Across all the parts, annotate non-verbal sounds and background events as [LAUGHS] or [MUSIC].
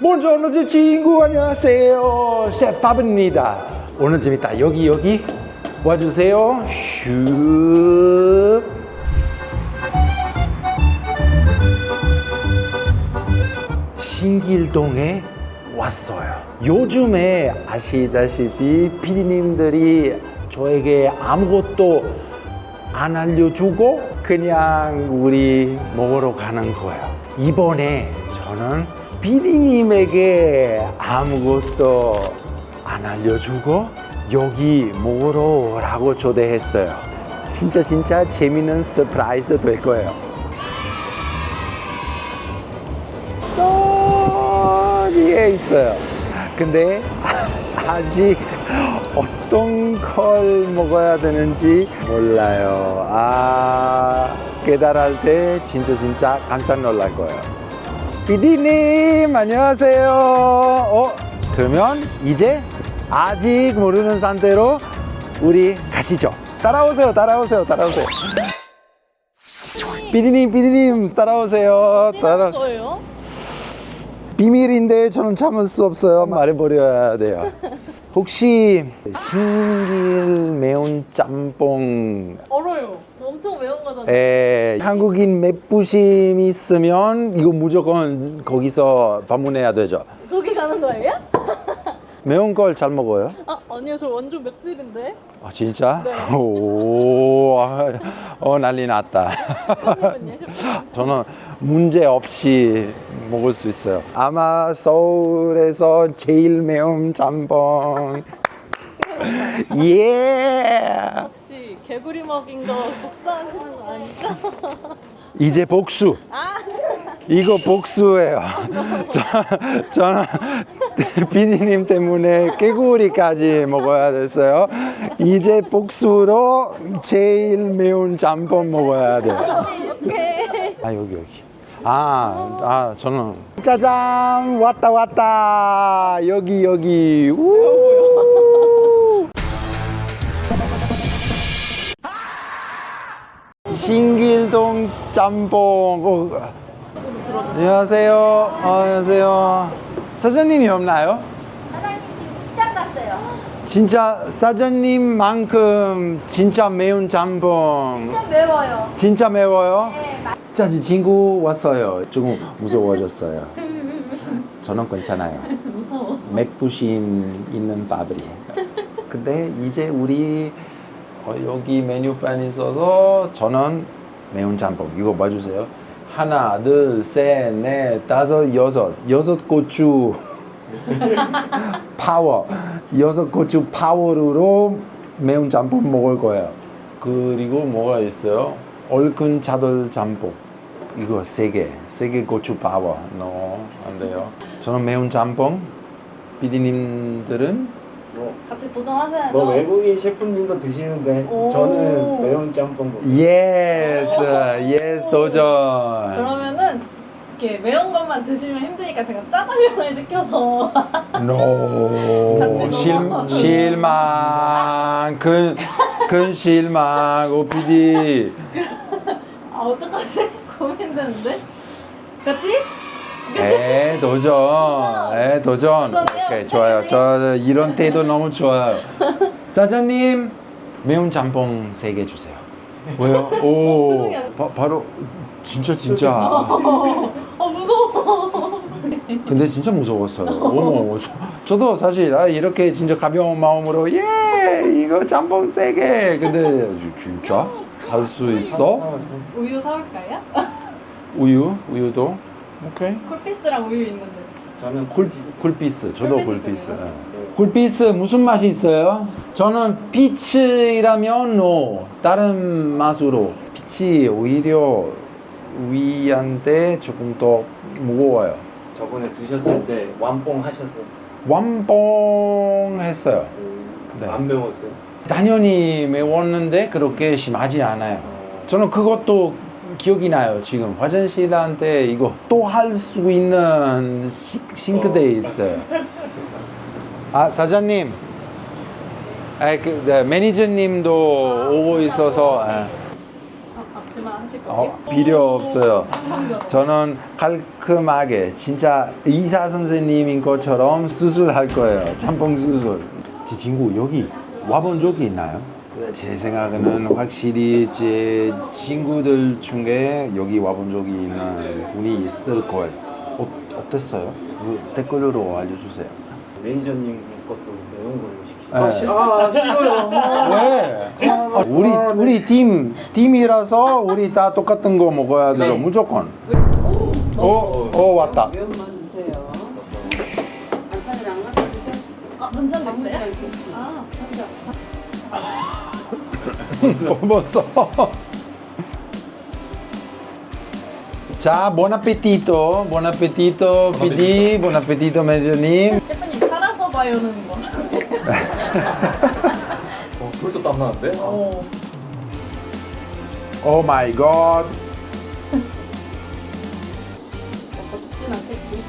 buongiorno 제 친구 안녕하세요. 셰프 밥입니다. 오늘 재밌다. 여기 여기 와주세요. 슉 신길동에 왔어요. 요즘에 아시다시피 피디님들이 저에게 아무것도 안 알려주고 그냥 우리 먹으러 가는 거예요. 이번에 저는 피디님에게 아무것도 안 알려주고 여기 먹으러 오라고 초대했어요. 진짜 진짜 재밌는 서프라이즈 될 거예요. 저기에 있어요. 근데 [LAUGHS] 아직 어떤 걸 먹어야 되는지 몰라요. 아, 깨달을 때 진짜 진짜 깜짝 놀랄 거예요. 비디님, 안녕하세요. 어, 그러면 이제 아직 모르는 상태로 우리 가시죠. 따라오세요, 따라오세요, 따라오세요. 비디님, 비디님, 따라오세요. 따라. 거예요? 비밀인데 저는 참을 수 없어요. 말해버려야 돼요. 혹시 신길 매운 짬뽕 얼어요. 엄청 매운 거잖아요. 에 한국인 맵부심 있으면 이거 무조건 거기서 방문해야 되죠. 거기 가는 거예요? 매운 걸 잘 먹어요? 아 아니요 저 완전 맵찔인데. 아 진짜? 네. [LAUGHS] 오, 아, 어 난리 났다. 셰프님? 저는 문제 없이 먹을 수 있어요. 아마 서울에서 제일 매운 짬뽕. [LAUGHS] 예. 혹시 개구리 먹인 거 복사하시는 거 아니죠? [LAUGHS] 이제 복수. 아 이거 복수예요. 저, 저는 비디님 때문에 깨구리까지 먹어야 됐어요. 이제 복수로 제일 매운 짬뽕 먹어야 돼요. 어떡해. 아 여기 여기. 아, 아 저는 짜잔 왔다 왔다 여기 여기. 우. 신길동 짬뽕. 어. 안녕하세요. 어, 안녕하세요. 사장님이 없나요? 사장님 지금 시장 갔어요. 진짜 사장님만큼 진짜 매운 짬뽕. 좀 매워요. 진짜 매워요? 네, 마- 짜지 친구 왔어요. 조금 무서워졌어요. 저는 괜찮아요. 무서워. 맥부심 있는 밥이에요. 근데 이제 우리 어, 여기 메뉴판 있어서 저는 매운 짬뽕 이거 봐주세요. 하나, 둘, 셋, 넷, 다섯, 여섯, 여섯 고추 [LAUGHS] 파워, 여섯 고추 파워로 매운 짬뽕 먹을 거예요. 그리고 뭐가 있어요? 얼큰 차돌 짬뽕. 이거 세 개, 세 개 고추 파워. no, 안 돼요. 저는 매운 짬뽕. 비디님들은 뭐, 같이 도전하셔야죠. 뭐 외국인 셰프님도 드시는데 오. 저는 매운 짬뽕 먹어요. 예스, 예스 도전. 그러면은 이렇게 매운 것만 드시면 힘드니까 제가 짜장면을 시켜서 [LAUGHS] 노 같이 실, 먹어. 실망 큰, 큰 실망 오피디 아 어떡하지? [LAUGHS] 고민되는데. 같이? 에 도전. 에 도전. 도전해요. 오케이 좋아요. 저 이런 때도 너무 좋아요. [LAUGHS] 사장님 매운 짬뽕 세 개 주세요. 왜요? [LAUGHS] 오 표정이 안- 바, 바로 진짜 진짜. 아 무서워. 근데 진짜 무서웠어요. 어머, 저, 저도 사실 아, 이렇게 진짜 가벼운 마음으로 예 이거 짬뽕 세게. 근데 진짜? 할 수 있어? 우유 사올까요? 우유? 우유도 오케이. 콜피스랑 우유 있는데. 저는 쿨 쿨피스. 쿨피스 저도 쿨피스. 드려요? 예. 무슨 맛이 있어요? 저는 피치라면 노 다른 맛으로 피치 오히려 위한데 조금 더 무거워요. 저번에 드셨을 때 완뽕 하셨어요. 완뽕 했어요. 네. 안 매웠어요. 당연히 매웠는데 그렇게 심하지 않아요. 저는 그것도 기억이 나요. 지금 화장실 한테 이거 또 할 수 있는 시, 싱크대에 있어요. 아 사장님, 아, 그, 네, 매니저님도 오고 있어서 아, 아, 앞치마 하실 거. 어, 어, 필요 없어요. 저는 깔끔하게 진짜 의사 선생님인 것처럼 수술할 거예요. 짬뽕 수술. 제 친구 여기 와본 적이 있나요? 제 생각에는 확실히 제 친구들 중에 여기 와본 적이 있는 분이 있을 거예요. 어, 어땠어요? 그 댓글로 알려주세요. 매니저님 것도 매운 걸로 시키고. 네. 아, 시, 아 싫어요. 왜? 우리 우리 팀 팀이라서 우리 다 똑같은 거 먹어야 돼요. 네. 무조건. 어, 어 왔다. 주 먹었어. [LAUGHS] 자, buon appetito, buon appetito, PD, buon appetito, 매니저님. 셰프님 살아서 봐요는 뭐. 어, 벌써 땀 나는데? 어. 오 마이 갓. 먹고 싶진 않겠지.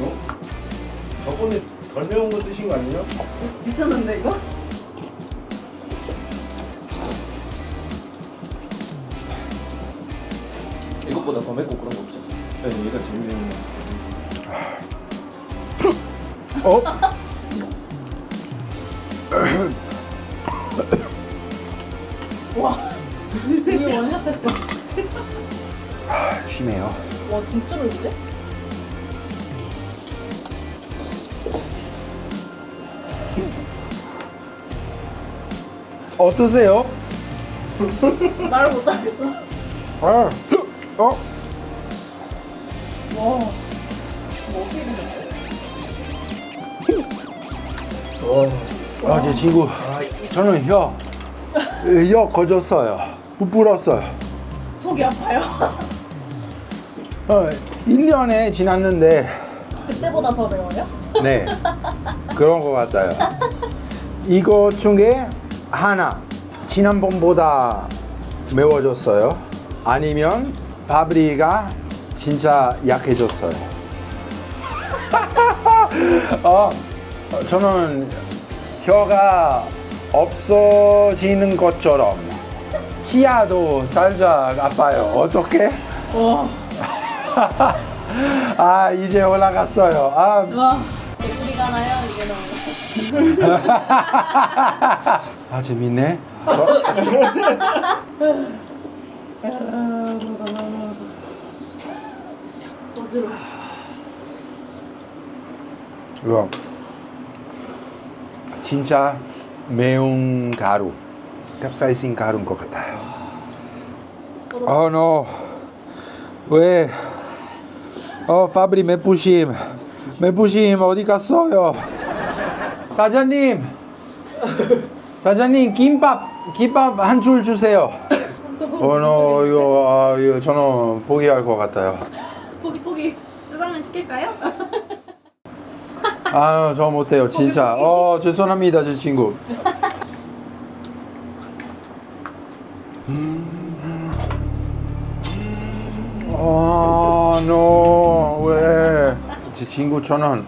어? 저번에 덜 매운 거 드신 거 아니에요? 미쳤는데 이거? 이것보다 더 맵고 그런 거 없죠? 네, 얘가 제일 매운 거. 어? 와. 이게 원샷했어. 심해요. 와, 진짜 맵지? 어떠세요? 말을 못하겠어. 아, 어? 와. 뭐 어떻게 되셨지? 아, 제 친구. 저는 혀, 혀 거졌어요. 부풀었어요. 속이 아파요. 어, 1년에 지났는데, 그때보다 더 매워요? 네. 그런 것 같아요. 이거 중에 하나, 지난번보다 매워졌어요. 아니면 바브리가 진짜 약해졌어요. [LAUGHS] 어, 저는 혀가 없어지는 것처럼 치아도 살짝 아파요. 어떻게? 와. [LAUGHS] 아 이제 올라갔어요. 아 와. 개구리가 나요, 이게 너무. [LAUGHS] 아 재밌네. 이거 진짜 매운 가루, 캡사이신 가루인 것 같아요. 어, 너 왜? 어, 파브리 맵부심, 맵부심 어디 갔어요? 사장님, 사장님 김밥, 김밥 한 줄 주세요. 어, 너 이거, 아, 이거 저는 포기할 것 같아요. 포기, 포기. 짜장면 시킬까요? 아, 저 못해요, 진짜. 포기, 포기. 어, 죄송합니다, 제 친구. 아, no, 왜? 제 친구 저는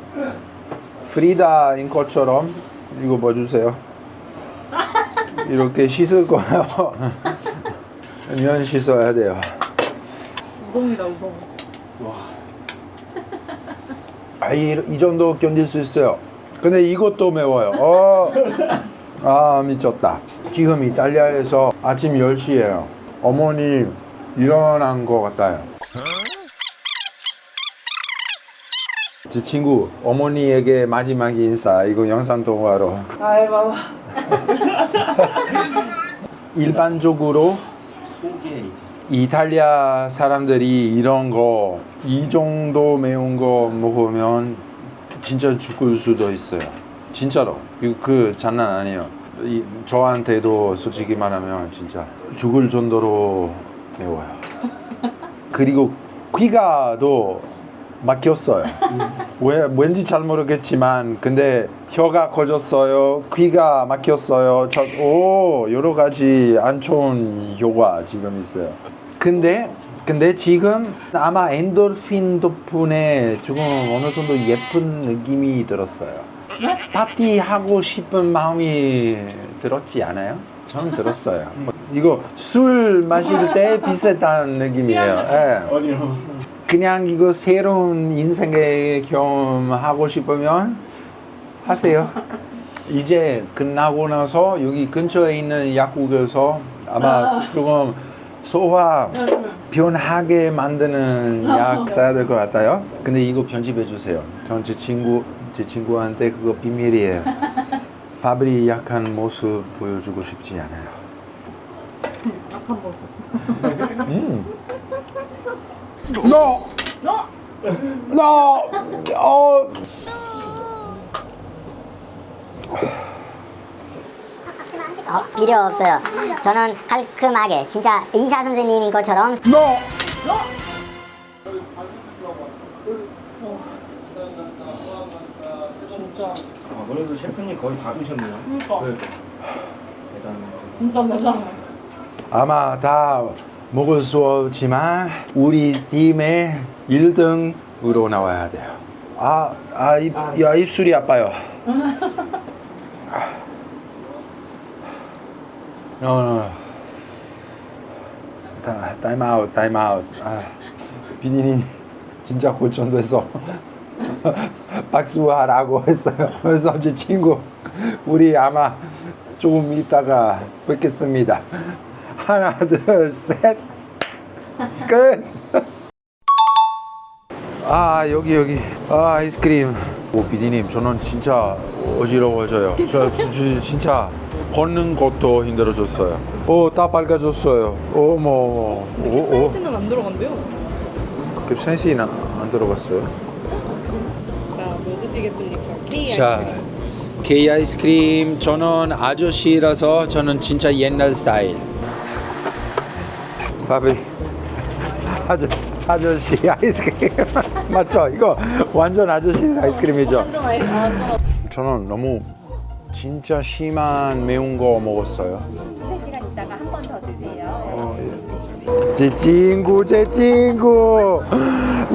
프리다인 것처럼 이거 봐주세요. 이렇게 씻을 거예요. [LAUGHS] 면 씻어야 돼요. 우동이다, 우동. 아, 이, 이 정도 견딜 수 있어요. 근데 이것도 매워요. 어. 아, 미쳤다. 지금 이탈리아에서 아침 10시예요. 어머니 일어난 것 같아요. 제 친구 어머니에게 마지막 인사 이거 영상 통화로 아이 마마. [LAUGHS] 일반적으로 이탈리아 사람들이 이런 거 이 정도 매운 거 먹으면 진짜 죽을 수도 있어요. 진짜로. 이거 그 장난 아니에요. 이, 저한테도 솔직히 말하면 진짜 죽을 정도로 매워요. [LAUGHS] 그리고 귀가 도 막혔어요. 왜 왠지 잘 모르겠지만 근데 혀가 커졌어요. 귀가 막혔어요. 저, 오 여러 가지 안 좋은 효과 지금 있어요. 근데 근데 지금 아마 엔돌핀 덕분에 조금 어느 정도 예쁜 느낌이 들었어요. 파티 하고 싶은 마음이 들었지 않아요? 저는 들었어요. 이거 술 마실 때 비슷한 느낌이에요. 예. 아니요. 그냥 이거 새로운 인생의 경험하고 싶으면 하세요. [LAUGHS] 이제 끝나고 나서 여기 근처에 있는 약국에서 아마 조금 소화 변하게 만드는 약 사야 될 것 같아요. 근데 이거 편집해 주세요. 전 제 친구 제 친구한테 그거 비밀이에요. [LAUGHS] 파브리 약한 모습 보여주고 싶지 않아요. [LAUGHS] 약한 모습. 음. No. 어? No. 어. 어, 필요 없어요. 저는 깔끔하게 진짜 의사 선생님인 것처럼 No. 아, 그래도 셰프님 거의 다 드셨네요. 그러니까. 네. 대단해요. 진짜 대단해. 아마 다 먹을 수 없지만 우리 팀의 1등으로 나와야 돼요. 아, 아, 입, 야, 입술이 아파요. no, no. 다, 타임 아웃, 타임 아웃. 아, 비디님 진짜 고전돼서 [LAUGHS] 박수하라고 했어요. 그래서 제 친구 우리 아마 조금 있다가 뵙겠습니다. 하나, 둘, 셋. 끝. 아 여기 여기. 아 아이스크림. 오 비디님 저는 진짜 어지러워져요. 저, 저, 저 진짜 걷는 것도 힘들어졌어요. 오다 빨개졌어요. 어머 어머. 오오. 씨는 안 들어간대요. 캡사이신 안 들어갔어요? 자, 뭐 드시겠습니까? K 자 K 아이스크림. 저는 아저씨라서 저는 진짜 옛날 스타일 바비 아저 아저씨 아이스크림 [LAUGHS] 맞죠 이거 완전 아저씨 아이스크림이죠 아이 완전. 저는 너무 진짜 심한 매운 거 먹었어요. 3시간 있다가 한 번 더 드세요. 어, 예. 제 친구, 제 친구,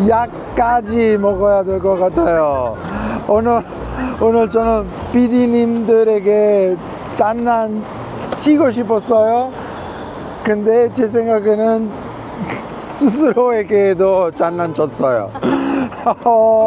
약까지 먹어야 될 것 같아요. 오늘 오늘 저는 PD님들에게 장난 치고 싶었어요. 근데 제 생각에는 스스로에게도 장난 쳤어요. [LAUGHS] 어.